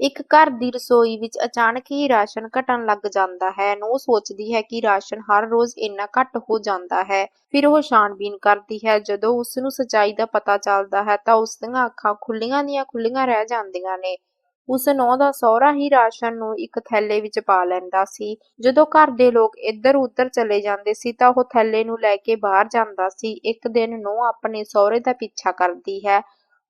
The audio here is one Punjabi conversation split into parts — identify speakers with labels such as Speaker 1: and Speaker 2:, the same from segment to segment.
Speaker 1: ਇੱਕ ਘਰ ਦੀ ਰਸੋਈ ਵਿੱਚ ਅਚਾਨਕ ਹੀ ਰਾਸ਼ਨ ਘਟਣ ਲੱਗ ਜਾਂਦਾ ਹੈ। ਨੂੰ ਸੋਚਦੀ ਹੈ ਕਿ ਰਾਸ਼ਨ ਹਰ ਰੋਜ਼ ਇੰਨਾ ਘੱਟ ਹੋ ਜਾਂਦਾ ਹੈ। ਫਿਰ ਉਹ ਛਾਣਬੀਨ ਕਰਦੀ ਹੈ। ਜਦੋਂ ਉਸ ਨੂੰ ਸੱਚਾਈ ਦਾ ਪਤਾ ਚੱਲਦਾ ਹੈ ਤਾਂ ਉਸ ਦੀਆਂ ਅੱਖਾਂ ਖੁੱਲੀਆਂ ਦੀਆਂ ਖੁੱਲੀਆਂ ਰਹਿ ਜਾਂਦੀਆਂ ਨੇ। ਉਸ ਨੌਂ ਦਾ ਸਹੁਰਾ ਹੀ ਰਾਸ਼ਨ ਨੂੰ ਇੱਕ ਥੈਲੇ ਵਿੱਚ ਪਾ ਲੈਂਦਾ ਸੀ। ਜਦੋਂ ਘਰ ਦੇ ਲੋਕ ਇੱਧਰ ਉੱਧਰ ਚਲੇ ਜਾਂਦੇ ਸੀ ਤਾਂ ਉਹ ਥੈਲੇ ਨੂੰ ਲੈ ਕੇ ਬਾਹਰ ਜਾਂਦਾ ਸੀ। ਇੱਕ ਦਿਨ ਨੌਂ ਆਪਣੇ ਸਹੁਰੇ ਦਾ ਪਿੱਛਾ ਕਰਦੀ ਹੈ।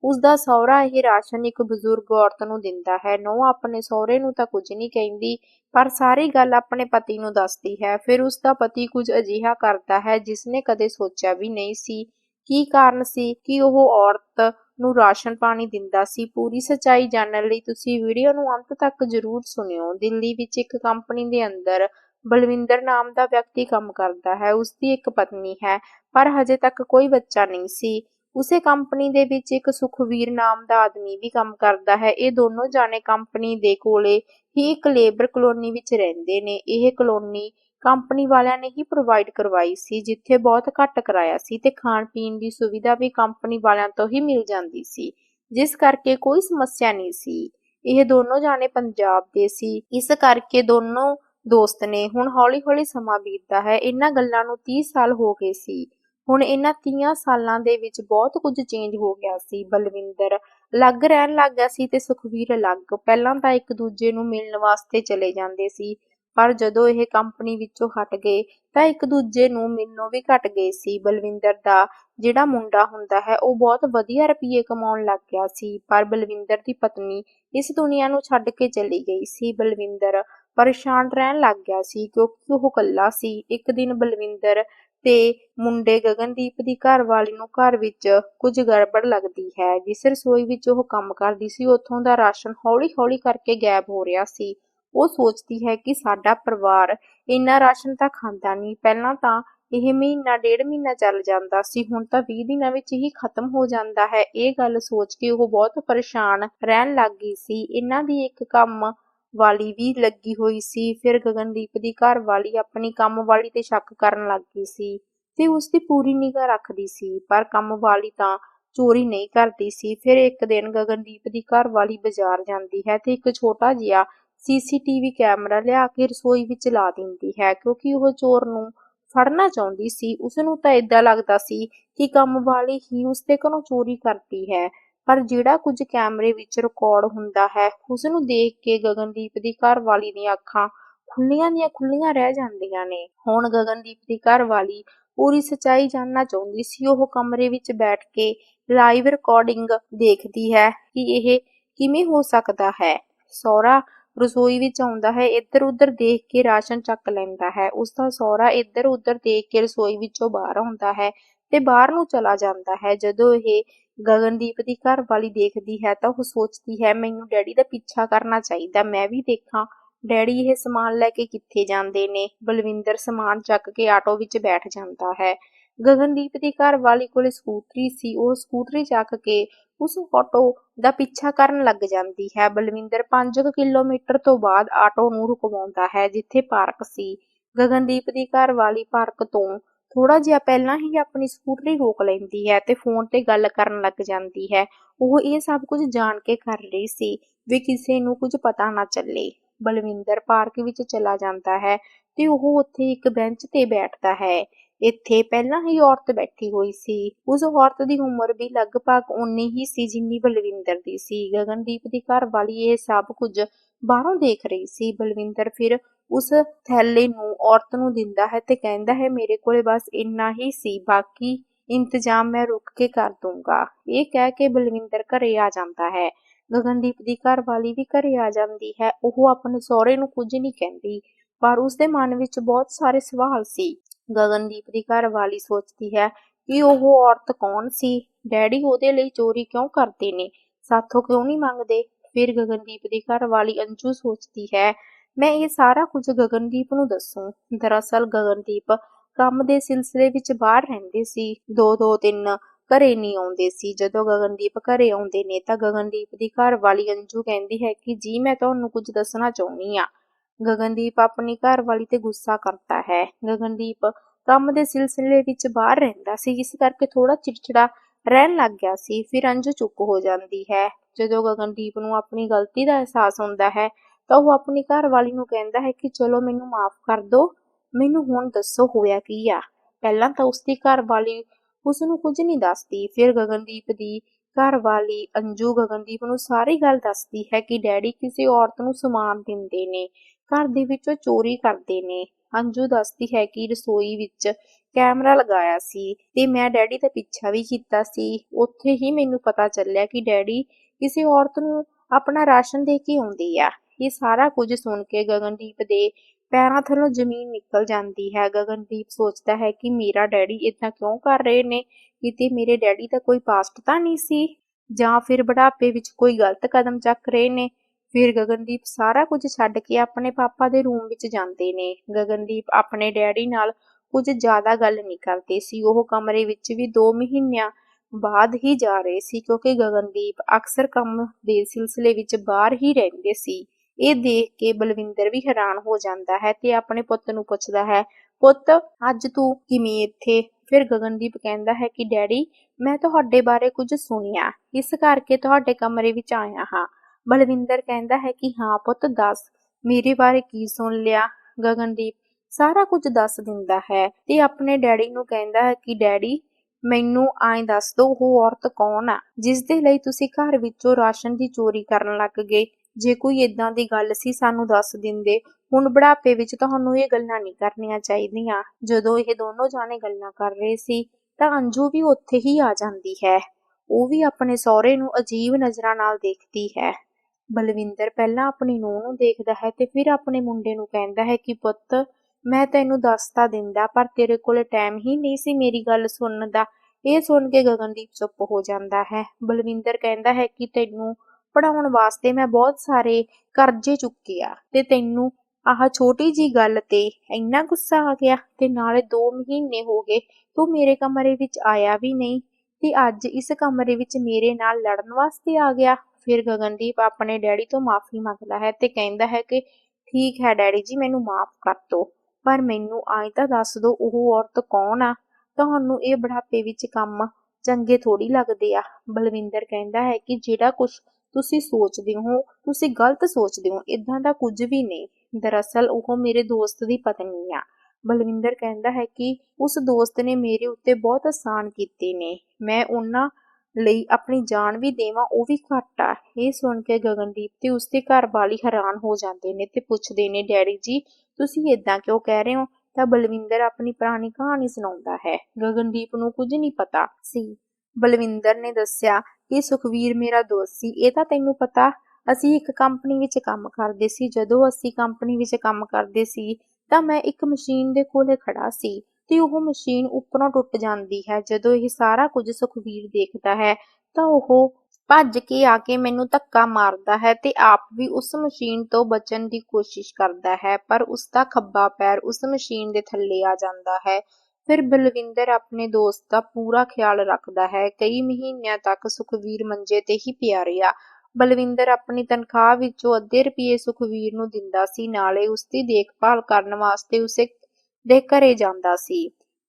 Speaker 1: ਉਸ ਦਾ ਸਹੁਰਾ ਇਹ ਰਾਸ਼ਨ ਇੱਕ ਬਜ਼ੁਰਗ ਔਰਤ ਨੂੰ ਦਿੰਦਾ ਹੈ। ਨੌਂ ਆਪਣੇ ਸਹੁਰੇ ਨੂੰ ਤਾਂ ਕੁਝ ਨਹੀਂ ਕਹਿੰਦੀ, ਪਰ ਸਾਰੀ ਗੱਲ ਆਪਣੇ ਪਤੀ ਨੂੰ ਦੱਸਦੀ ਹੈ। ਫਿਰ ਉਸ ਦਾ ਪਤੀ ਕੁਝ ਅਜਿਹਾ ਕਰਦਾ ਹੈ ਜਿਸ ਨੇ ਕਦੇ ਸੋਚਿਆ ਵੀ ਨਹੀਂ ਸੀ ਕੀ ਕਾਰਨ ਸੀ ਕਿ ਉਹ ਔਰਤ ਨੂੰ ਰਾਸ਼ਨ ਪਾਣੀ ਦਿੰਦਾ ਸੀ। ਪੂਰੀ ਸਚਾਈ ਜਾਣਨ ਲਈ ਤੁਸੀਂ ਵੀਡੀਓ ਨੂੰ ਅੰਤ ਤੱਕ ਜ਼ਰੂਰ ਸੁਣਿਓ। ਦਿੱਲੀ ਵਿੱਚ ਇੱਕ ਕੰਪਨੀ ਦੇ ਅੰਦਰ ਬਲਵਿੰਦਰ ਨਾਮ ਦਾ ਵਿਅਕਤੀ ਕੰਮ ਕਰਦਾ ਹੈ। ਉਸ ਦੀ ਇੱਕ ਪਤਨੀ ਹੈ, ਪਰ ਹਜੇ ਤੱਕ ਕੋਈ ਬੱਚਾ ਨਹੀਂ ਸੀ। ਉਸੇ ਕੰਪਨੀ ਦੇ ਵਿੱਚ ਇੱਕ ਸੁਖਵੀਰ ਨਾਮ ਦਾ ਆਦਮੀ ਵੀ ਕੰਮ ਕਰਦਾ ਹੈ। ਇਹ ਦੋਨੋਂ ਜਾਣੇ ਕੰਪਨੀ ਦੇ ਕੋਲੇ ਹੀ ਇੱਕ ਲੇਬਰ ਕਲੋਨੀ ਵਿੱਚ ਰਹਿੰਦੇ ਨੇ। ਇਹ ਕਲੋਨੀ ਕੰਪਨੀ ਵਾਲਿਆਂ ਨੇ ਹੀ ਪ੍ਰੋਵਾਈਡ ਕਰਵਾਈ ਸੀ, ਜਿੱਥੇ ਬਹੁਤ ਘੱਟ ਕਿਰਾਇਆ ਸੀ ਤੇ ਖਾਣ ਪੀਣ ਦੀ ਸੁਵਿਧਾ ਵੀ ਕੰਪਨੀ ਵਾਲਿਆਂ ਤੋਂ ਹੀ ਮਿਲ ਜਾਂਦੀ ਸੀ, ਜਿਸ ਕਰਕੇ ਕੋਈ ਸਮੱਸਿਆ ਨਹੀਂ ਸੀ। ਇਹ ਦੋਨੋਂ ਜਾਣੇ ਪੰਜਾਬ ਦੇ ਸੀ। ਇਸ ਕਰਕੇ ਦੋਨੋਂ ਦੋਸਤ ਨੇ ਹੁਣ ਹੌਲੀ-ਹੌਲੀ ਸਮਾਂ ਬੀਤਦਾ ਹੈ। ਇਹਨਾਂ ਗੱਲਾਂ ਨੂੰ 30 ਸਾਲ ਹੋ ਗਏ ਸੀ। ਹੁਣ ਇਹਨਾਂ 30 ਸਾਲਾਂ ਦੇ ਵਿੱਚ ਬਹੁਤ ਕੁਝ ਚੇਂਜ ਹੋ ਗਿਆ ਸੀ। ਬਲਵਿੰਦਰ ਅਲੱਗ ਰਹਿਣ ਲੱਗ ਗਿਆ ਸੀ ਤੇ ਸੁਖਵੀਰ ਅਲੱਗ ਪਹਿਲਾਂ ਤਾਂ ਇੱਕ ਦੂਜੇ ਨੂੰ ਮਿਲਣ ਵਾਸਤੇ ਚਲੇ ਜਾਂਦੇ ਸੀ, ਪਰ ਜਦੋਂ ਇਹ ਕੰਪਨੀ ਵਿੱਚੋਂ ਹਟ ਗਏ ਤਾਂ ਇੱਕ ਦੂਜੇ ਨੂੰ ਮਿਲਣੋਂ ਵੀ ਘਟ ਗਏ ਸੀ। ਬਲਵਿੰਦਰ ਦਾ ਜਿਹੜਾ ਮੁੰਡਾ ਹੁੰਦਾ ਹੈ, ਉਹ ਬਹੁਤ ਵਧੀਆ ਰੁਪਏ ਕਮਾਉਣ ਲੱਗ ਗਿਆ ਸੀ, ਪਰ ਬਲਵਿੰਦਰ ਦੀ ਪਤਨੀ ਇਸ ਦੁਨੀਆ ਨੂੰ ਛੱਡ ਕੇ ਚਲੀ ਗਈ ਸੀ। ਬਲਵਿੰਦਰ ਪਰੇਸ਼ਾਨ ਰਹਿਣ ਲੱਗ ਗਿਆ ਸੀ ਕਿਉਂਕਿ ਉਹ ਇਕੱਲਾ ਸੀ। ਇੱਕ ਦਿਨ ਬਲਵਿੰਦਰ ਤੇ ਮੁੰਡੇ ਗਗਨਦੀਪ ਦੀ ਘਰਵਾਲੀ ਨੂੰ ਘਰ ਵਿੱਚ ਕੁਝ ਗੜਬੜ ਲੱਗਦੀ ਹੈ। ਜਿਸ ਰਸੋਈ ਵਿੱਚ ਉਹ ਕੰਮ ਕਰਦੀ ਸੀ, ਉੱਥੋਂ ਦਾ ਰਾਸ਼ਨ ਹੌਲੀ-ਹੌਲੀ ਕਰਕੇ ਗਾਇਬ ਹੋ ਰਿਹਾ ਸੀ। ਉਹ ਸੋਚਦੀ ਹੈ ਕਿ ਸਾਡਾ ਪਰਿਵਾਰ ਇੰਨਾ ਰਾਸ਼ਨ ਤਾਂ ਖਾਂਦਾ ਨਹੀਂ। ਪਹਿਲਾਂ ਤਾਂ ਇਹ ਮਹੀਨਾ, ਡੇਢ ਮਹੀਨਾ ਚੱਲ ਜਾਂਦਾ ਸੀ, ਹੁਣ ਤਾਂ 20 ਦਿਨਾਂ ਵਿੱਚ ਹੀ ਖਤਮ ਹੋ ਜਾਂਦਾ ਹੈ। ਇਹ ਗੱਲ ਸੋਚ ਕੇ ਉਹ ਬਹੁਤ ਪਰੇਸ਼ਾਨ ਰਹਿਣ ਲੱਗ ਗਈ ਸੀ। ਇਹਨਾਂ ਦੀ ਇੱਕ ਕੰਮ ਵਾਲੀ ਵੀ ਲੱਗੀ ਹੋਈ ਸੀ। ਫਿਰ ਗਗਨਦੀਪ ਦੀ ਘਰ ਵਾਲੀ ਆਪਣੀ ਕੰਮ ਵਾਲੀ ਤੇ ਸ਼ੱਕ ਕਰਨ ਲੱਗ ਗਈ ਸੀ ਤੇ ਉਸ ਦੀ ਪੂਰੀ ਨਿਗਾਹ ਰੱਖਦੀ ਸੀ। ਪਰ ਕੰਮ ਵਾਲੀ ਤਾਂ ਚੋਰੀ ਨਹੀਂ ਕਰਦੀ ਸੀ। ਫਿਰ ਇੱਕ ਦਿਨ ਗਗਨਦੀਪ ਦੀ ਘਰ ਵਾਲੀ ਬਾਜ਼ਾਰ ਜਾਂਦੀ ਹੈ ਤੇ ਇੱਕ ਛੋਟਾ ਜਿਹਾ ਸੀਸੀਟੀਵੀ ਕੈਮਰਾ ਲਿਆ ਕੇ ਰਸੋਈ ਵਿੱਚ ਲਾ ਦਿੰਦੀ ਹੈ ਕਿਉਂਕਿ ਉਹ ਚੋਰ ਨੂੰ ਫੜਨਾ ਚਾਹੁੰਦੀ ਸੀ। ਉਸ ਨੂੰ ਤਾਂ ਇਦਾਂ ਲੱਗਦਾ ਸੀ ਕਿ ਕੰਮ ਵਾਲੀ ਹੀ ਉਸ ਦੇ ਘਰੋਂ ਚੋਰੀ ਕਰਦੀ ਹੈ। ਪਰ ਜਿਹੜਾ ਕੁਝ ਕੈਮਰੇ ਵਿੱਚ ਰਿਕਾਰਡ ਹੁੰਦਾ ਹੈ ਉਸ ਨੂੰ ਦੇਖ ਕੇ ਗਗਨਦੀਪ ਦੀ ਘਰਵਾਲੀ ਦੀਆਂ ਅੱਖਾਂ ਖੁੱਲੀਆਂ ਦੀਆਂ ਖੁੱਲੀਆਂ ਰਹਿ ਜਾਂਦੀਆਂ ਨੇ। ਹੁਣ ਗਗਨਦੀਪ ਦੀ ਘਰ ਪੂਰੀ ਸਚਾਈ ਜਾਣਨਾ ਚਾਹੁੰਦੀ ਸੀ। ਉਹ ਕਮਰੇ ਵਿੱਚ ਬੈਠ ਕੇ ਲਾਈਵ ਰਿਕਾਰਡਿੰਗ ਦੇਖਦੀ ਹੈ ਕਿ ਇਹ ਕਿਵੇਂ ਹੋ ਸਕਦਾ ਹੈ। ਸੌਰਾ ਰਸੋਈ ਵਿੱਚ ਆਉਂਦਾ ਹੈ ਇੱਧਰ ਉੱਧਰ ਦੇਖ ਕੇ ਰਾਸ਼ਨ ਚੱਕ ਲੈਂਦਾ ਹੈ। ਉਸ ਦਾ ਸਹੁਰਾ ਇੱਧਰ ਉੱਧਰ ਦੇਖ ਕੇ ਰਸੋਈ ਵਿੱਚੋਂ ਬਾਹਰ ਆਉਂਦਾ ਹੈ ਤੇ ਬਾਹਰ ਨੂੰ ਚਲਾ ਜਾਂਦਾ ਹੈ। ਜਦੋਂ ਇਹ ਗਗਨਦੀਪ ਦੀ ਘਰ ਵਾਲੀ ਦੇਖਦੀ ਹੈ ਤਾਂ ਉਹ ਸੋਚਦੀ ਹੈ, ਮੈਨੂੰ ਡੈਡੀ ਦਾ ਪਿੱਛਾ ਕਰਨਾ ਚਾਹੀਦਾ, ਮੈਂ ਵੀ ਦੇਖਾਂ। ਡੈਡੀ ਇਹ ਸਮਾਨ ਲੈ ਕੇ ਕਿੱਥੇ ਜਾਂਦੇ ਨੇ? ਬਲਵਿੰਦਰ ਸਮਾਨ ਚੱਕ ਕੇ ਆਟੋ ਵਿੱਚ ਬੈਠ ਜਾਂਦਾ ਹੈ। ਗਗਨਦੀਪ ਦੀ ਘਰ ਵਾਲੀ ਕੋਲੇ ਸਕੂਟਰੀ ਸੀ, ਉਹ ਸਕੂਟਰੀ ਚੱਕ ਕੇ ਉਸ ਆਟੋ ਦਾ ਪਿੱਛਾ ਕਰਨ ਲੱਗ ਜਾਂਦੀ ਹੈ। ਬਲਵਿੰਦਰ 5 ਕਿਲੋਮੀਟਰ ਤੋਂ ਬਾਅਦ ਆਟੋ ਨੂੰ ਰੁਕਵਾਉਂਦਾ ਹੈ, ਜਿੱਥੇ ਪਾਰਕ ਸੀ। ਗਗਨਦੀਪ ਦੀ ਘਰ ਵਾਲੀ ਪਾਰਕ ਤੋਂ ਥੋੜਾ ਜਿਹਾ ਪਹਿਲਾਂ ਹੀ ਆਪਣੀ ਸਕੂਟਰੀ ਰੋਕ ਲੈਂਦੀ ਹੈ ਤੇ ਫੋਨ ਤੇ ਗੱਲ ਕਰਨ ਲੱਗ ਜਾਂਦੀ ਹੈ। ਉਹ ਇਹ ਸਭ ਕੁਝ ਜਾਣ ਕੇ ਕਰ ਰਹੀ ਸੀ ਵੀ ਕਿਸੇ ਨੂੰ ਕੁਝ ਪਤਾ ਨਾ ਚੱਲੇ। ਬਲਵਿੰਦਰ ਪਾਰਕ ਵਿੱਚ ਚਲਾ ਜਾਂਦਾ ਹੈ ਤੇ ਉਹ ਉੱਥੇ ਇੱਕ ਬੈਂਚ ਤੇ ਬੈਠਦਾ ਹੈ। ਇੱਥੇ ਪਹਿਲਾਂ ਹੀ ਔਰਤ ਬੈਠੀ ਹੋਈ ਸੀ। ਉਸ ਔਰਤ ਦੀ ਉਮਰ ਵੀ ਲਗਭਗ ਉਨੀ ਹੀ ਸੀ ਜਿੰਨੀ ਬਲਵਿੰਦਰ ਦੀ ਸੀ। ਗਗਨਦੀਪ ਦੀ ਘਰ ਵਾਲੀ ਇਹ ਸਭ ਕੁਝ ਬਾਹਰੋਂ ਦੇਖ ਰਹੀ ਸੀ ਬਲਵਿੰਦਰ। ਫਿਰ ਉਸ ਥੈਲੇ ਨੂੰ ਔਰਤ ਨੂੰ ਦਿੰਦਾ ਹੈ ਤੇ ਕਹਿੰਦਾ ਹੈ, ਮੇਰੇ ਕੋਲੇ ਬਸ ਇੰਨਾ ਹੀ ਸੀ, ਬਾਕੀ ਇੰਤਜ਼ਾਮ ਮੈਂ ਰੁਕ ਕੇ ਕਰ ਦੂੰਗਾ। ਇਹ ਕਹਿ ਕੇ ਬਲਵਿੰਦਰ ਘਰੇ ਆ ਜਾਂਦਾ ਹੈ। ਗਗਨਦੀਪ ਦੀ ਘਰ ਵਾਲੀ ਵੀ ਘਰੇ ਆ ਜਾਂਦੀ ਹੈ। ਉਹ ਆਪਣੇ ਸਹੁਰੇ ਨੂੰ ਕੁਝ ਨਹੀਂ ਕਹਿੰਦੀ, ਪਰ ਉਸ ਦੇ ਮਨ ਵਿੱਚ ਬਹੁਤ ਸਾਰੇ ਸਵਾਲ ਸੀ। ਗਗਨਦੀਪ ਦੀ ਘਰ ਵਾਲੀ ਸੋਚਦੀ ਹੈ ਕਿ ਉਹ ਔਰਤ ਕੌਣ ਸੀ? ਡੈਡੀ ਉਹਦੇ ਲਈ ਚੋਰੀ ਕਿਉਂ ਕਰਦੇ ਨੇ? ਸਾਥੋਂ ਕਿਉਂ ਨਹੀਂ ਮੰਗਦੇ? ਫਿਰ ਗਗਨਦੀਪ ਦੀ ਘਰ ਵਾਲੀ ਅੰਜੂ ਸੋਚਦੀ ਹੈ, ਮੈਂ ਇਹ ਸਾਰਾ ਕੁਝ ਗਗਨਦੀਪ ਨੂੰ ਦੱਸੂ। ਦਰਅਸਲ ਗਗਨਦੀਪ ਕੰਮ ਦੇ ਸਿਲਸਿਲੇ ਵਿੱਚ ਬਾਹਰ ਰਹਿੰਦੇ ਸੀ। ਦੋ ਦੋ ਤਿੰਨ ਘਰੇ ਨਹੀਂ ਆਉਂਦੇ ਸੀ। ਜਦੋਂ ਗਗਨਦੀਪ ਘਰੇ ਆਉਂਦੇ ਨੇ ਤਾਂ ਗਗਨਦੀਪ ਦੀ ਘਰ ਵਾਲੀ ਅੰਜੂ ਕਹਿੰਦੀ ਹੈ ਕਿ, ਜੀ, ਮੈਂ ਤੁਹਾਨੂੰ ਕੁਝ ਦੱਸਣਾ ਚਾਹੁੰਦੀ ਆ ਗਗਨਦੀਪ ਆਪਣੀ ਘਰ ਵਾਲੀ ਤੇ ਗੁੱਸਾ ਕਰਦਾ ਹੈ। ਗਗਨਦੀਪ ਕੰਮ ਦੇ ਸਿਲਸਿਲੇ ਵਿੱਚ ਬਾਹਰ ਰਹਿੰਦਾ ਸੀ। ਇਸ ਕਰਕੇ ਥੋੜਾ ਚਿੜਚਿੜਾ ਰਹਿਣ ਲੱਗ ਗਿਆ ਸੀ। ਫਿਰ ਅੰਜੂ ਚੁੱਪ ਹੋ ਜਾਂਦੀ ਹੈ। ਜਦੋਂ ਗਗਨਦੀਪ ਨੂੰ ਆਪਣੀ ਗਲਤੀ ਦਾ ਅਹਿਸਾਸ ਹੁੰਦਾ ਹੈ, ਤਾਂ ਉਹ ਆਪਣੀ ਘਰਵਾਲੀ ਨੂੰ ਕਹਿੰਦਾ ਹੈ ਕਿ ਚਲੋ ਮੈਨੂੰ ਮਾਫ ਕਰ ਦਿਓ ਮੈਨੂੰ ਹੁਣ ਦੱਸੋ ਹੋਇਆ ਕੀ ਆ। ਪਹਿਲਾਂ ਤਾਂ ਉਸਦੀ ਘਰਵਾਲੀ ਉਸ ਨੂੰ ਕੁਝ ਨਹੀਂ ਦੱਸਦੀ, ਫਿਰ ਗਗਨਦੀਪ ਦੀ ਘਰਵਾਲੀ ਅੰਜੂ ਗਗਨਦੀਪ ਨੂੰ ਸਾਰੀ ਗੱਲ ਦੱਸਦੀ ਹੈ ਕਿ ਡੈਡੀ ਕਿਸੇ ਔਰਤ ਨੂੰ ਸਮਾਨ ਦਿੰਦੇ ਨੇ, ਘਰ ਦੇ ਵਿੱਚੋਂ ਚੋਰੀ ਕਰਦੇ ਨੇ। ਅੰਜੂ ਦੱਸਦੀ ਹੈ ਕਿ ਰਸੋਈ ਵਿੱਚ ਕੈਮਰਾ ਲਗਾਇਆ ਸੀ ਤੇ ਮੈਂ ਡੈਡੀ ਦਾ ਪਿੱਛਾ ਵੀ ਕੀਤਾ ਸੀ। ਉੱਥੇ ਹੀ ਮੈਨੂੰ ਪਤਾ ਚੱਲਿਆ ਕਿ ਡੈਡੀ ਕਿਸੇ ਔਰਤ ਨੂੰ ਆਪਣਾ ਰਾਸ਼ਨ ਦੇ ਕੇ ਆਉਂਦੀ ਆ। ਇਹ ਸਾਰਾ ਕੁਝ ਸੁਣ ਕੇ ਗਗਨਦੀਪ ਦੇ ਪੈਰਾਂ ਥੱਲੋਂ ਜ਼ਮੀਨ ਨਿਕਲ ਜਾਂਦੀ ਹੈ। ਗਗਨਦੀਪ ਸੋਚਦਾ ਹੈ ਕਿ ਮੇਰਾ ਡੈਡੀ ਇਦਾਂ ਕਿਉਂ ਕਰ ਰਹੇ ਨੇ? ਕਿਤੇ ਮੇਰੇ ਡੈਡੀ ਦਾ ਕੋਈ ਪਾਸਟ ਤਾਂ ਨਹੀਂ ਸੀ? ਜਾਂ ਫਿਰ ਬੁਢਾਪੇ ਵਿੱਚ ਕੋਈ ਗਲਤ ਕਦਮ ਚੱਕ ਰਹੇ ਨੇ? ਫਿਰ ਗਗਨਦੀਪ ਸਾਰਾ ਕੁਝ ਛੱਡ ਕੇ ਆਪਣੇ ਪਾਪਾ ਦੇ ਰੂਮ ਵਿੱਚ ਜਾਂਦੇ ਨੇ। ਗਗਨਦੀਪ ਆਪਣੇ ਡੈਡੀ ਨਾਲ ਕੁਝ ਜ਼ਿਆਦਾ ਗੱਲ ਨਹੀਂ ਕਰਦੇ ਸੀ। ਉਹ ਕਮਰੇ ਵਿੱਚ ਵੀ 2 ਮਹੀਨਿਆਂ ਬਾਅਦ ਹੀ ਜਾ ਰਹੇ ਸੀ ਕਿਉਂਕਿ ਗਗਨਦੀਪ ਅਕਸਰ ਕੰਮ ਦੇ ਸਿਲਸਿਲੇ ਵਿੱਚ ਬਾਹਰ ਹੀ ਰਹਿੰਦੇ ਸੀ। ਇਹ ਦੇਖ ਕੇ ਬਲਵਿੰਦਰ ਵੀ ਹੈਰਾਨ ਹੋ ਜਾਂਦਾ ਹੈ ਤੇ ਆਪਣੇ ਪੁੱਤ ਨੂੰ ਪੁੱਛਦਾ ਹੈ, ਪੁੱਤ, ਅੱਜ ਤੂੰ ਕਿਵੇਂ ਇੱਥੇ? ਫਿਰ ਗਗਨਦੀਪ ਕਹਿੰਦਾ ਹੈ ਕਿ, ਡੈਡੀ, ਮੈਂ ਤੁਹਾਡੇ ਬਾਰੇ ਕੁਝ ਸੁਣਿਆ। ਇਸ ਕਰਕੇ ਤੁਹਾਡੇ ਕਮਰੇ ਵਿੱਚ ਆਇਆ ਹਾਂ। ਬਲਵਿੰਦਰ ਕਹਿੰਦਾ ਹੈ ਕਿ, ਹਾਂ ਪੁੱਤ, ਦੱਸ। ਮੇਰੇ ਬਾਰੇ ਕੀ ਸੁਣ ਲਿਆ? ਗਗਨਦੀਪ, ਸਾਰਾ ਕੁਝ ਦੱਸ ਦਿੰਦਾ ਹੈ ਤੇ ਆਪਣੇ ਡੈਡੀ ਨੂੰ ਕਹਿੰਦਾ ਹੈ ਕਿ, ਡੈਡੀ ਮੈਨੂੰ ਐਂ ਦੱਸ ਦਿਓ ਉਹ ਔਰਤ ਕੌਣ ਆ? ਜਿਸ ਦੇ ਲਈ ਤੁਸੀਂ ਘਰ ਵਿੱਚੋਂ ਰਾਸ਼ਨ ਦੀ ਚੋਰੀ ਕਰਨ ਲੱਗ ਗਏ। ਜੇ ਕੋਈ ਇਦਾਂ ਦੀ ਗੱਲ ਸੀ, ਸਾਨੂੰ ਦੱਸ ਦਿੰਦੇ। ਹੁਣ ਬੁਢਾਪੇ ਵਿੱਚ ਤੁਹਾਨੂੰ ਇਹ ਗੱਲਾਂ ਨਹੀਂ ਕਰਨੀਆਂ ਚਾਹੀਦੀਆਂ। ਜਦੋਂ ਇਹ ਦੋਨੋਂ ਜਾਣੇ ਗੱਲਾਂ ਕਰ ਰਹੇ ਸੀ, ਤਾਂ ਅੰਜੂ ਵੀ ਉੱਥੇ ਹੀ ਆ ਜਾਂਦੀ ਹੈ। ਉਹ ਵੀ ਆਪਣੇ ਸਹੁਰੇ ਨੂੰ ਅਜੀਬ ਨਜ਼ਰਾਂ ਨਾਲ ਦੇਖਦੀ ਹੈ। ਬਲਵਿੰਦਰ ਪਹਿਲਾਂ ਆਪਣੀ ਨੂੰਹ ਨੂੰ ਦੇਖਦਾ ਹੈ ਤੇ ਫਿਰ ਆਪਣੇ ਮੁੰਡੇ ਨੂੰ ਕਹਿੰਦਾ ਹੈ ਕਿ ਪੁੱਤ ਮੈਂ ਤੈਨੂੰ ਦੱਸ ਤਾਂ ਦਿੰਦਾ, ਪਰ ਤੇਰੇ ਕੋਲ ਟਾਈਮ ਹੀ ਨਹੀਂ ਸੀ ਮੇਰੀ ਗੱਲ ਸੁਣਨ ਦਾ। ਇਹ ਸੁਣ ਕੇ ਗਗਨਦੀਪ ਚੁੱਪ ਹੋ ਜਾਂਦਾ ਹੈ। ਬਲਵਿੰਦਰ ਕਹਿੰਦਾ ਹੈ ਕਿ ਤੈਨੂੰ ਪੜਾਉਣ ਵਾਸਤੇ ਮੈਂ ਬਹੁਤ ਸਾਰੇ ਕਰਜ਼ੇ ਚੁੱਕੇ ਆ ਤੇ ਤੈਨੂੰ ਆਹ ਛੋਟੀ ਜੀ ਗੱਲ ਤੇ ਇੰਨਾ ਗੁੱਸਾ ਆ ਗਿਆ ਤੇ ਨਾਲੇ 2 ਮਹੀਨੇ ਹੋ ਗਏ, ਤੂੰ ਮੇਰੇ ਕਮਰੇ ਵਿੱਚ ਆਇਆ ਵੀ ਨਹੀਂ ਤੇ ਅੱਜ ਇਸ ਕਮਰੇ ਵਿੱਚ ਮੇਰੇ ਨਾਲ ਲੜਨ ਵਾਸਤੇ ਆ ਗਿਆ। ਫਿਰ ਗਗਨਦੀਪ ਆਪਣੇ ਡੈਡੀ ਤੋਂ ਮਾਫੀ ਮੰਗਦਾ ਹੈ ਤੇ ਕਹਿੰਦਾ ਹੈ ਕਿ, ਠੀਕ ਹੈ ਡੈਡੀ ਜੀ, ਮੈਨੂੰ ਮਾਫ ਕਰ ਦਿਓ। ਪਰ ਮੈਨੂੰ ਆਏ ਤਾਂ ਦੱਸ ਦਿਓ ਉਹ ਔਰਤ ਕੌਣ ਆ? ਤੁਹਾਨੂੰ ਇਹ ਬੁਢਾਪੇ ਵਿੱਚ ਕੰਮ ਚੰਗੇ ਥੋੜੀ ਲੱਗਦੇ ਆ। ਬਲਵਿੰਦਰ ਕਹਿੰਦਾ ਹੈ ਕਿ ਜਿਹੜਾ ਕੁਝ ਤੁਸੀਂ ਸੋਚਦੇ ਹੋ, ਤੁਸੀਂ ਗਲਤ ਸੋਚਦੇ ਹੋ ਇਦਾਂ ਦਾ ਕੁਝ ਵੀ ਨਹੀਂ। ਦਰਅਸਲ ਉਹ ਮੇਰੇ ਦੋਸਤ ਦੀ ਪਤਨੀ ਆ। ਬਲਵਿੰਦਰ ਕਹਿੰਦਾ ਹੈ ਕਿ ਉਸ ਦੋਸਤ ਨੇ ਮੇਰੇ ਉੱਤੇ ਬਹੁਤ ਆਸਾਨ ਕੀਤੇ ਨੇ। ਮੈਂ ਉਹਨਾਂ ਲਈ ਆਪਣੀ ਜਾਨ ਵੀ ਦੇਵਾਂ, ਉਹ ਵੀ ਘੱਟ ਆ। ਇਹ ਸੁਣ ਕੇ ਗਗਨਦੀਪ ਤੇ ਉਸਦੇ ਘਰ ਵਾਲੀ ਹੈਰਾਨ ਹੋ ਜਾਂਦੇ ਨੇ ਤੇ ਪੁੱਛਦੇ ਨੇ, ਡੈਡੀ ਜੀ, ਤੁਸੀਂ ਇਦਾਂ ਕਿਉਂ ਕਹਿ ਰਹੇ ਹੋ? ਤਾਂ ਬਲਵਿੰਦਰ ਆਪਣੀ ਪੁਰਾਣੀ ਕਹਾਣੀ ਸੁਣਾਉਂਦਾ ਹੈ। ਗਗਨਦੀਪ ਨੂੰ ਕੁਝ ਨਹੀਂ ਪਤਾ ਸੀ। ਬਲਵਿੰਦਰ ਨੇ ਦੱਸਿਆ ਕਿ, ਸੁਖਵੀਰ ਮੇਰਾ ਦੋਸਤ ਸੀ, ਇਹ ਤਾਂ ਤੈਨੂੰ ਪਤਾ, ਅਸੀਂ ਇੱਕ ਕੰਪਨੀ ਵਿੱਚ ਕੰਮ ਕਰਦੇ ਸੀ। ਜਦੋਂ ਅਸੀਂ ਕੰਪਨੀ ਵਿੱਚ ਕੰਮ ਕਰਦੇ ਸੀ, ਤਾਂ ਮੈਂ ਇੱਕ ਮਸ਼ੀਨ ਦੇ ਕੋਲੇ ਖੜਾ ਸੀ। ਤੇ ਉਹ ਮਸ਼ੀਨ ਉੱਪਰੋਂ ਟੁੱਟ ਜਾਂਦੀ ਹੈ। ਜਦੋਂ ਇਹ ਸਾਰਾ ਕੁਝ ਸੁਖਵੀਰ ਦੇਖਦਾ ਹੈ, ਤਾਂ ਉਹ ਭੱਜ ਕੇ ਆ ਕੇ ਮੈਨੂੰ ਧੱਕਾ ਮਾਰਦਾ ਹੈ ਤੇ ਆਪ ਵੀ ਉਸ ਮਸ਼ੀਨ ਤੋਂ ਬਚਣ ਦੀ ਕੋਸ਼ਿਸ਼ ਕਰਦਾ ਹੈ, ਪਰ ਉਸ ਦਾ ਖੱਬਾ ਪੈਰ ਉਸ ਮਸ਼ੀਨ ਦੇ ਥੱਲੇ ਆ ਜਾਂਦਾ ਹੈ। ਫਿਰ ਬਲਵਿੰਦਰ ਆਪਣੇ ਦੋਸਤ ਦਾ ਪੂਰਾ ਖਿਆਲ ਰੱਖਦਾ ਹੈ। ਕਈ ਮਹੀਨਿਆਂ ਤੱਕ ਸੁਖਵੀਰ ਮੰਜੇ ਤੇ ਹੀ ਪਿਆ ਰਿਹਾ। ਬਲਵਿੰਦਰ ਆਪਣੀ ਤਨਖਾਹ ਵਿੱਚੋਂ ਅੱਧੇ ਰੁਪਏ ਸੁਖਵੀਰ ਨੂੰ ਦਿੰਦਾ ਸੀ। ਨਾਲੇ ਉਸ ਦੀ ਦੇਖਭਾਲ ਕਰਨ ਵਾਸਤੇ ਉਸੇ ਦੇ ਘਰੇ ਜਾਂਦਾ ਸੀ।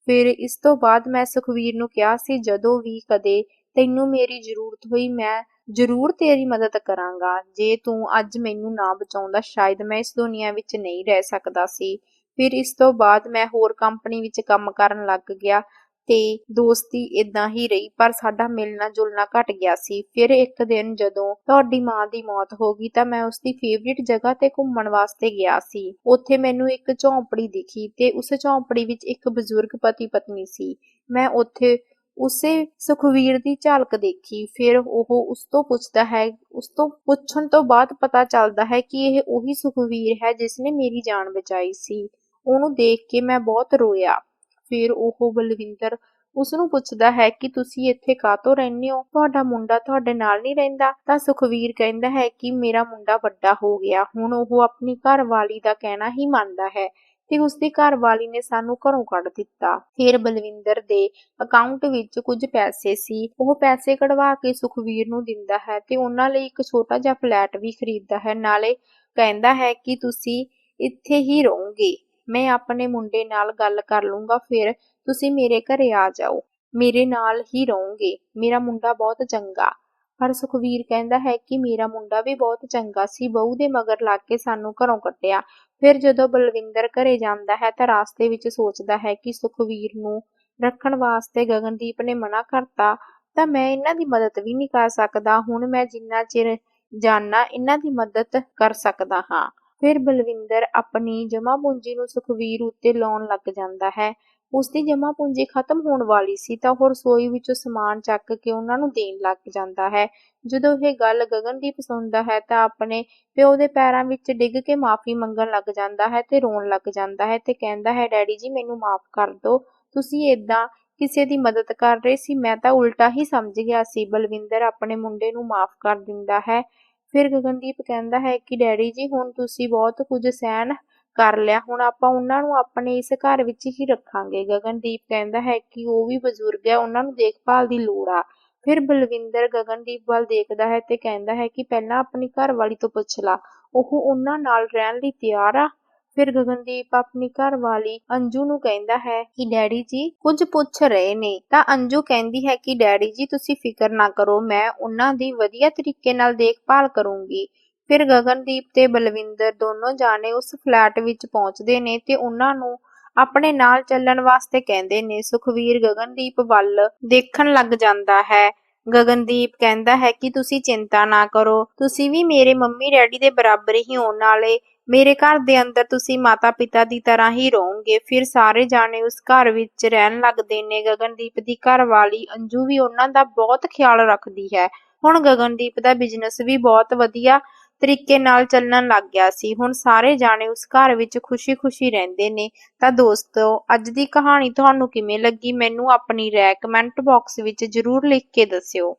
Speaker 1: ਫਿਰ ਇਸ ਤੋਂ ਬਾਅਦ ਮੈਂ ਸੁਖਵੀਰ ਨੂੰ ਕਿਹਾ ਸੀ, ਜਦੋਂ ਵੀ ਕਦੇ ਤੈਨੂੰ ਮੇਰੀ ਜ਼ਰੂਰਤ ਹੋਈ, ਮੈਂ ਜ਼ਰੂਰ ਤੇਰੀ ਮਦਦ ਕਰਾਂਗਾ। ਜੇ ਤੂੰ ਅੱਜ ਮੈਨੂੰ ਨਾ ਬਚਾਉਂਦਾ, ਸ਼ਾਇਦ ਮੈਂ ਇਸ ਦੁਨੀਆ ਵਿੱਚ ਨਹੀਂ ਰਹਿ ਸਕਦਾ ਸੀ। ਫਿਰ ਇਸ ਤੋਂ ਬਾਅਦ ਮੈਂ ਹੋਰ ਕੰਪਨੀ ਵਿੱਚ ਕੰਮ ਕਰਨ ਲੱਗ ਗਿਆ। ਤੇ ਦੋਸਤੀ ਇਦਾਂ ਹੀ ਰਹੀ, ਪਰ ਸਾਡਾ ਮਿਲਣਾ ਜੁਲਣਾ ਘਟ ਗਿਆ ਸੀ। ਫਿਰ ਇੱਕ ਦਿਨ ਜਦੋਂ ਤੁਹਾਡੀ ਮਾਂ ਦੀ ਮੌਤ ਹੋ ਗਈ ਤਾਂ ਮੈਂ ਉਸ ਦੀ ਫੇਵਰਿਟ ਜਗ੍ਹਾ ਤੇ ਘੁੰਮਣ ਵਾਸਤੇ ਗਿਆ ਸੀ। ਉੱਥੇ ਮੈਨੂੰ ਇੱਕ ਝੌਂਪੜੀ ਦਿਖੀ ਤੇ ਉਸ ਝੌਂਪੜੀ ਵਿੱਚ ਇੱਕ ਬਜ਼ੁਰਗ ਪਤੀ ਪਤਨੀ ਸੀ। ਮੈਂ ਉੱਥੇ ਉਸੇ ਸੁਖਵੀਰ ਦੀ ਝਲਕ ਦੇਖੀ। ਫਿਰ ਉਹ ਉਸ ਤੋਂ ਪੁੱਛਦਾ ਹੈ, ਉਸ ਤੋਂ ਪੁੱਛਣ ਤੋਂ ਬਾਅਦ ਪਤਾ ਚੱਲਦਾ ਹੈ ਕਿ ਇਹ ਉਹੀ ਸੁਖਵੀਰ ਹੈ ਜਿਸ ਨੇ ਮੇਰੀ ਜਾਨ ਬਚਾਈ ਸੀ। ਉਹਨੂੰ ਦੇਖ ਕੇ ਮੈਂ ਬਹੁਤ ਰੋਇਆ। ਫਿਰ ਉਹ ਬਲਵਿੰਦਰ ਉਸ ਨੂੰ ਪੁੱਛਦਾ ਹੈ ਕਿ ਤੁਸੀਂ ਇੱਥੇ ਕਾਹਤੋਂ ਰਹਿੰਦੇ ਹੋ? ਤੁਹਾਡਾ ਮੁੰਡਾ ਤੁਹਾਡੇ ਨਾਲ ਨਹੀਂ ਰਹਿੰਦਾ। ਤਾਂ ਸੁਖਵੀਰ ਕਹਿੰਦਾ ਹੈ ਕਿ ਮੇਰਾ ਮੁੰਡਾ ਵੱਡਾ ਹੋ ਗਿਆ। ਹੁਣ ਉਹ ਆਪਣੀ ਘਰਵਾਲੀ ਦਾ ਕਹਿਣਾ ਹੀ ਮੰਨਦਾ ਹੈ ਤੇ ਉਸਦੀ ਘਰਵਾਲੀ ਨੇ ਸਾਨੂੰ ਘਰੋਂ ਕੱਢ ਦਿੱਤਾ। ਫਿਰ ਬਲਵਿੰਦਰ ਦੇ ਅਕਾਊਂਟ ਵਿੱਚ ਕੁਝ ਪੈਸੇ ਸੀ। ਉਹ ਪੈਸੇ ਕਢਵਾ ਕੇ ਸੁਖਵੀਰ ਨੂੰ ਦਿੰਦਾ ਹੈ ਤੇ ਉਹਨਾਂ ਲਈ ਇੱਕ ਛੋਟਾ ਜਿਹਾ ਫਲੈਟ ਵੀ ਖਰੀਦਦਾ ਹੈ। ਨਾਲੇ ਕਹਿੰਦਾ ਹੈ ਕਿ ਤੁਸੀਂ ਇੱਥੇ ਹੀ ਰਹੋਗੇ। ਮੈਂ ਆਪਣੇ ਮੁੰਡੇ ਨਾਲ ਗੱਲ ਕਰ ਲੂੰਗਾ, ਫਿਰ ਤੁਸੀਂ ਮੇਰੇ ਘਰੇ ਆ ਜਾਓ। ਮੇਰੇ ਨਾਲ ਹੀ ਰਹੋਗੇ। ਮੇਰਾ ਮੁੰਡਾ ਬਹੁਤ ਚੰਗਾ। ਪਰ ਸੁਖਵੀਰ ਕਹਿੰਦਾ ਹੈ ਕਿ ਮੇਰਾ ਮੁੰਡਾ ਵੀ ਬਹੁਤ ਚੰਗਾ ਸੀ। ਬਹੂ ਦੇ ਮਗਰ ਲੱਗ ਕੇ ਸਾਨੂੰ ਘਰੋਂ ਕੱਢਿਆ। ਫਿਰ ਜਦੋਂ ਬਲਵਿੰਦਰ ਘਰੇ ਜਾਂਦਾ ਹੈ ਤਾਂ ਰਾਸਤੇ ਵਿੱਚ ਸੋਚਦਾ ਹੈ ਕਿ ਸੁਖਵੀਰ ਨੂੰ ਰੱਖਣ ਵਾਸਤੇ ਗਗਨਦੀਪ ਨੇ ਮਨਾ ਕਰਤਾ। ਤਾਂ ਮੈਂ ਇਹਨਾਂ ਦੀ ਮਦਦ ਵੀ ਨਹੀਂ ਕਰ ਸਕਦਾ। ਹੁਣ ਮੈਂ ਜਿੰਨਾ ਚਿਰ ਜਾਨਾ, ਇਹਨਾਂ ਦੀ ਮਦਦ ਕਰ ਸਕਦਾ ਹਾਂ। ਫਿਰ ਬਲਵਿੰਦਰ ਆਪਣੀ ਜਮ੍ਹਾਂ ਪੂੰਜੀ ਨੂੰ ਸੁਖਵੀਰ ਉੱਤੇ ਲਾਉਣ ਲੱਗ ਜਾਂਦਾ ਹੈ। ਉਸਦੀ ਦੀ ਪੂੰਜੀ ਖਤਮ ਹੋਣ ਵਾਲੀ ਸੀ ਤਾਂ ਉਹ ਰਸੋਈ ਵਿੱਚੋਂ ਸਮਾਨ ਚੱਕ ਕੇ ਉਹਨਾਂ ਨੂੰ ਦੇਣ ਲੱਗ ਜਾਂਦਾ ਹੈ। ਜਦੋਂ ਇਹ ਗੱਲ ਗਗਨਦੀਪ ਸੁਣਦਾ ਹੈ ਤਾਂ ਆਪਣੇ ਪਿਓ ਦੇ ਪੈਰਾਂ ਵਿੱਚ ਡਿੱਗ ਕੇ ਮਾਫੀ ਮੰਗਣ ਲੱਗ ਜਾਂਦਾ ਹੈ ਤੇ ਰੋਣ ਲੱਗ ਜਾਂਦਾ ਹੈ ਤੇ ਕਹਿੰਦਾ ਹੈ, ਡੈਡੀ ਜੀ, ਮੈਨੂੰ ਮਾਫ ਕਰ ਦਿਓ। ਤੁਸੀਂ ਏਦਾਂ ਕਿਸੇ ਦੀ ਮਦਦ ਕਰ ਰਹੇ ਸੀ, ਮੈਂ ਤਾਂ ਉਲਟਾ ਹੀ ਸਮਝ ਗਿਆ ਸੀ। ਬਲਵਿੰਦਰ ਆਪਣੇ ਮੁੰਡੇ ਨੂੰ ਮਾਫ ਕਰ ਦਿੰਦਾ ਹੈ। ਫਿਰ ਗਗਨਦੀਪ ਕਹਿੰਦਾ ਹੈ ਕਿ ਡੈਡੀ ਜੀ, ਹੁਣ ਤੁਸੀਂ ਬਹੁਤ ਕੁਝ ਸਹਿਣ ਕਰ ਲਿਆ, ਹੁਣ ਆਪਾਂ ਉਹਨਾਂ ਨੂੰ ਆਪਣੇ ਇਸ ਘਰ ਵਿੱਚ ਹੀ ਰੱਖਾਂਗੇ। ਗਗਨਦੀਪ ਕਹਿੰਦਾ ਹੈ ਕਿ ਉਹ ਵੀ ਬਜ਼ੁਰਗ ਹੈ, ਉਹਨਾਂ ਨੂੰ ਦੇਖਭਾਲ ਦੀ ਲੋੜ ਆ। ਫਿਰ ਬਲਵਿੰਦਰ ਗਗਨਦੀਪ ਵੱਲ ਦੇਖਦਾ ਹੈ ਤੇ ਕਹਿੰਦਾ ਹੈ ਕਿ ਪਹਿਲਾਂ ਆਪਣੀ ਘਰ ਵਾਲੀ ਤੋਂ ਪੁੱਛ ਲਾ, ਉਹ ਉਹਨਾਂ ਨਾਲ ਰਹਿਣ ਲਈ ਤਿਆਰ ਆ? ਫਿਰ ਗਗਨਦੀਪ ਆਪਣੀ ਘਰ ਵਾਲੀ ਅੰਜੂ ਨੂੰ ਕਹਿੰਦਾ ਹੈ ਕਿ ਡੈਡੀ ਜੀ, ਕੁਝ ਪੁੱਛ ਰਹੇ ਨੇ। ਤਾਂ ਅੰਜੂ ਕਹਿੰਦੀ ਹੈ ਕਿ ਡੈਡੀ ਜੀ, ਤੁਸੀਂ ਫਿਕਰ ਨਾ ਕਰੋ, ਮੈਂ ਉਹਨਾਂ ਦੀ ਵਧੀਆ ਤਰੀਕੇ ਨਾਲ ਦੇਖਭਾਲ ਕਰੂੰਗੀ। ਫਿਰ ਗਗਨਦੀਪ ਤੇ ਬਲਵਿੰਦਰ ਦੋਨੋਂ ਜਾਣੇ ਉਸ ਫਲੈਟ ਵਿੱਚ ਪਹੁੰਚਦੇ ਨੇ ਤੇ ਉਹਨਾਂ ਨੂੰ ਆਪਣੇ ਨਾਲ ਚੱਲਣ ਵਾਸਤੇ ਕਹਿੰਦੇ ਨੇ। ਸੁਖਵੀਰ ਗਗਨਦੀਪ ਵੱਲ ਦੇਖਣ ਲੱਗ ਜਾਂਦਾ ਹੈ। ਗਗਨਦੀਪ ਕਹਿੰਦਾ ਹੈ ਕਿ ਤੁਸੀਂ ਚਿੰਤਾ ਨਾ ਕਰੋ, ਤੁਸੀਂ ਵੀ ਮੇਰੇ ਮੰਮੀ ਡੈਡੀ ਦੇ ਬਰਾਬਰ ਹੀ ਹੋਣ ਵਾਲੇ ਮੇਰੇ ਘਰ ਦੇ ਅੰਦਰ ਤੁਸੀਂ ਮਾਤਾ ਪਿਤਾ ਦੀ ਤਰ੍ਹਾਂ ਹੀ ਰਹੋਗੇ। ਫਿਰ ਸਾਰੇ ਜਾਣੇ ਉਸ ਘਰ ਵਿੱਚ ਰਹਿਣ ਲੱਗਦੇ ਨੇ। ਗਗਨਦੀਪ ਦੀ ਘਰਵਾਲੀ ਅੰਜੂ ਵੀ ਉਹਨਾਂ ਦਾ ਬਹੁਤ ਖਿਆਲ ਰੱਖਦੀ ਹੈ। ਹੁਣ ਗਗਨਦੀਪ ਦਾ ਬਿਜ਼ਨਸ ਵੀ ਬਹੁਤ ਵਧੀਆ ਤਰੀਕੇ ਨਾਲ ਚੱਲਣ ਲੱਗ ਗਿਆ ਸੀ। ਹੁਣ ਸਾਰੇ ਜਾਣੇ ਉਸ ਘਰ ਵਿੱਚ ਖੁਸ਼ੀ-ਖੁਸ਼ੀ ਰਹਿੰਦੇ ਨੇ। ਤਾਂ ਦੋਸਤੋ, ਅੱਜ ਦੀ ਕਹਾਣੀ ਤੁਹਾਨੂੰ ਕਿਵੇਂ ਲੱਗੀ? ਮੈਨੂੰ ਆਪਣੀ ਰਾਏ ਕਮੈਂਟ ਬਾਕਸ ਵਿੱਚ ਜ਼ਰੂਰ ਲਿਖ ਕੇ ਦੱਸਿਓ।